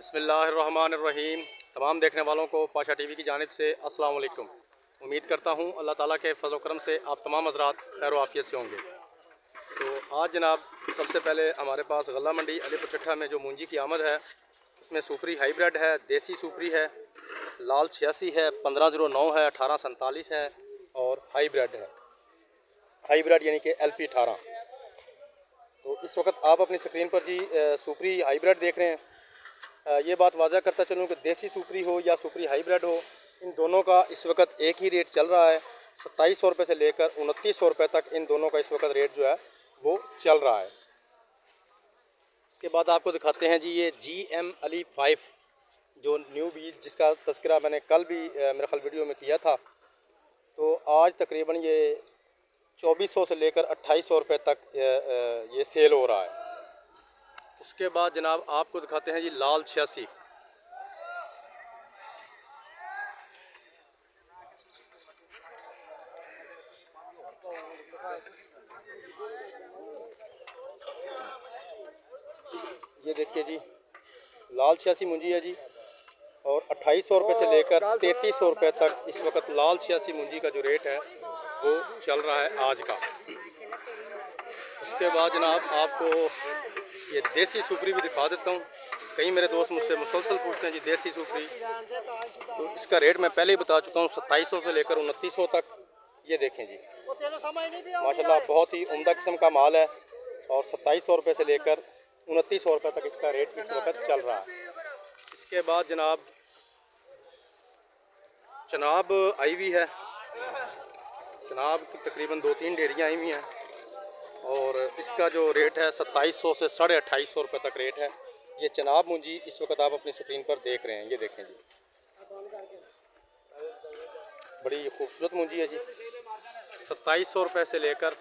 بسم اللہ الرحمن الرحیم۔ تمام دیکھنے والوں کو پاشا ٹی وی کی جانب سے السلام علیکم۔ امید کرتا ہوں اللہ تعالیٰ کے فضل و کرم سے آپ تمام حضرات خیر و عافیت سے ہوں گے۔ تو آج جناب سب سے پہلے ہمارے پاس غلہ منڈی علی پور چٹھا میں جو مونجی کی آمد ہے، اس میں سوپری ہائی بریڈ ہے، دیسی سوپری ہے، لال چھیاسی ہے، پندرہ زیرو نو ہے، اٹھارہ سنتالیس ہے اور ہائی بریڈ ہے۔ ہائی بریڈ یعنی کہ ایل پی اٹھارہ۔ تو اس وقت آپ اپنی سکرین پر جی سوپری ہائی بریڈ دیکھ رہے ہیں۔ یہ بات واضح کرتا چلوں کہ دیسی سوپری ہو یا سوپری ہائی بریڈ ہو، ان دونوں کا اس وقت ایک ہی ریٹ چل رہا ہے، ستائیس سو روپے سے لے کر انتیس سو روپے تک ان دونوں کا اس وقت ریٹ جو ہے وہ چل رہا ہے۔ اس کے بعد آپ کو دکھاتے ہیں جی یہ جی ایم علی فائیو، جو نیو بیج جس کا تذکرہ میں نے کل بھی میرے خیال ویڈیو میں کیا تھا۔ تو آج تقریباً یہ چوبیس سو سے لے کر اٹھائیس سو روپے تک یہ سیل ہو رہا ہے۔ اس کے بعد جناب آپ کو دکھاتے ہیں جی لال چھیاسی۔ یہ دیکھیے جی لال چھیاسی منجی ہے جی اور اٹھائیس سو روپے سے لے کر تینتیس سو روپے تک اس وقت لال چھیاسی منجی کا جو ریٹ ہے، وہ چل رہا ہے آج کا۔ اس کے بعد جناب آپ کو یہ دیسی سوپری بھی دکھا دیتا ہوں۔ کئی میرے دوست مجھ سے مسلسل پوچھتے ہیں جی دیسی سوپری۔ تو اس کا ریٹ میں پہلے ہی بتا چکا ہوں ستائیس سو سے لے کر انتیس سو تک۔ یہ دیکھیں جی۔ ماشاء اللہ بہت ہی عمدہ قسم کا مال ہے اور ستائیس سو روپے سے لے کر انتیس سو روپے تک اس کا ریٹ اس وقت چل رہا ہے۔ اس کے بعد جناب، چناب آئی ہوئی ہے۔ چناب کی تقریباً دو تین ڈیریاں آئی ہوئی ہیں۔ اور اس کا جو ریٹ ہے ستائیس سو سے ساڑھے اٹھائیس سو روپے تک ریٹ ہے۔ یہ چناب منجی اس وقت آپ اپنی سکرین پر دیکھ رہے ہیں۔ یہ دیکھیں جی۔ بڑی خوبصورت منجی ہے جی۔ ستائیس سو روپے سے لے کر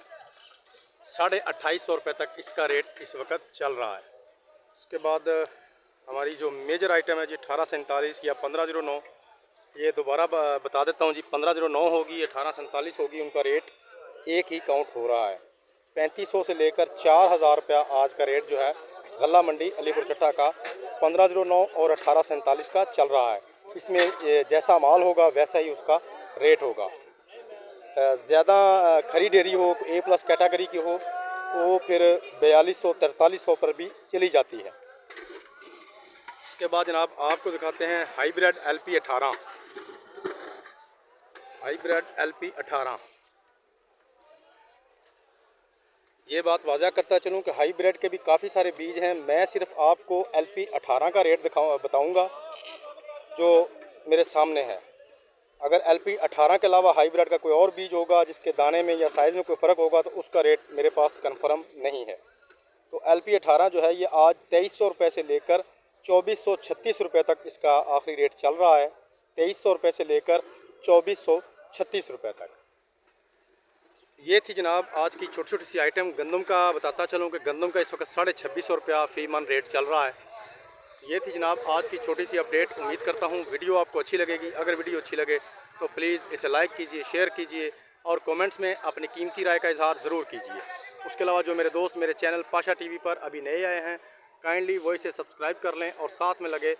ساڑھے اٹھائیس سو روپے تک اس کا ریٹ اس وقت چل رہا ہے۔ اس کے بعد ہماری جو میجر آئٹم ہے جی اٹھارہ سینتالیس یا پندرہ زیرو نو، یہ دوبارہ بتا دیتا ہوں جی پندرہ زیرو نو ہوگی، اٹھارہ سینتالیس ہوگی، ان کا ریٹ ایک ہی کاؤنٹ ہو رہا ہے۔ پینتیس سو سے لے کر چار ہزار روپیہ آج کا ریٹ جو ہے، غلہ منڈی، علی پور چٹھا کا پندرہ زیرو نو اور اٹھارہ سینتالیس کا چل رہا ہے۔ اس میں جیسا مال ہوگا، ویسا ہی اس کا ریٹ ہوگا۔ زیادہ کھری ڈیری ہو، اے پلس کیٹاگری کی ہو، وہ پھر بیالیس سو ترتالیس سو پر بھی چلی جاتی ہے۔ اس کے بعد جناب، آپ کو دکھاتے ہیں ہائی بریڈ ایل پی اٹھارہ۔ ہائی بریڈ ایل پی اٹھارہ۔ یہ بات واضح کرتا چلوں کہ ہائی بریڈ کے بھی کافی سارے بیج ہیں۔ میں صرف آپ کو ایل پی اٹھارہ کا ریٹ دکھاؤں بتاؤں گا جو میرے سامنے ہے۔ اگر ایل پی اٹھارہ کے علاوہ ہائی بریڈ کا کوئی اور بیج ہوگا جس کے دانے میں یا سائز میں کوئی فرق ہوگا تو اس کا ریٹ میرے پاس کنفرم نہیں ہے۔ تو ایل پی اٹھارہ جو ہے یہ آج تیئیس سو روپے سے لے کر چوبیس سو چھتیس روپے تک اس کا آخری ریٹ چل رہا ہے۔ تیئیس سو روپے سے لے کر چوبیس سو چھتیس روپے تک۔ یہ تھی جناب آج کی چھوٹی چھوٹی سی آئٹم گندم کا بتاتا چلوں کہ گندم کا اس وقت ساڑھے چھبیس سو روپیہ فی من ریٹ چل رہا ہے۔ یہ تھی جناب آج کی چھوٹی سی اپڈیٹ امید کرتا ہوں ویڈیو آپ کو اچھی لگے گی۔ اگر ویڈیو اچھی لگے تو پلیز اسے لائک کیجیے شیئر کیجیے اور کومنٹس میں اپنی قیمتی رائے کا اظہار ضرور کیجیے۔ اس کے علاوہ جو میرے دوست، میرے چینل پاشا ٹی وی پر ابھی نئے آئے ہیں کائنڈلی وہ اسے سبسکرائب کر لیں اور ساتھ میں لگے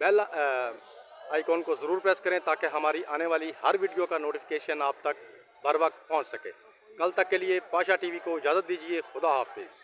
بیل آئیکن کو ضرور پریس کریں تاکہ ہماری آنے والی ہر ویڈیو کا نوٹیفیکیشن آپ تک بر وقت پہنچ سکے کل تک کے لیے پاشا ٹی وی کو اجازت دیجیے خدا حافظ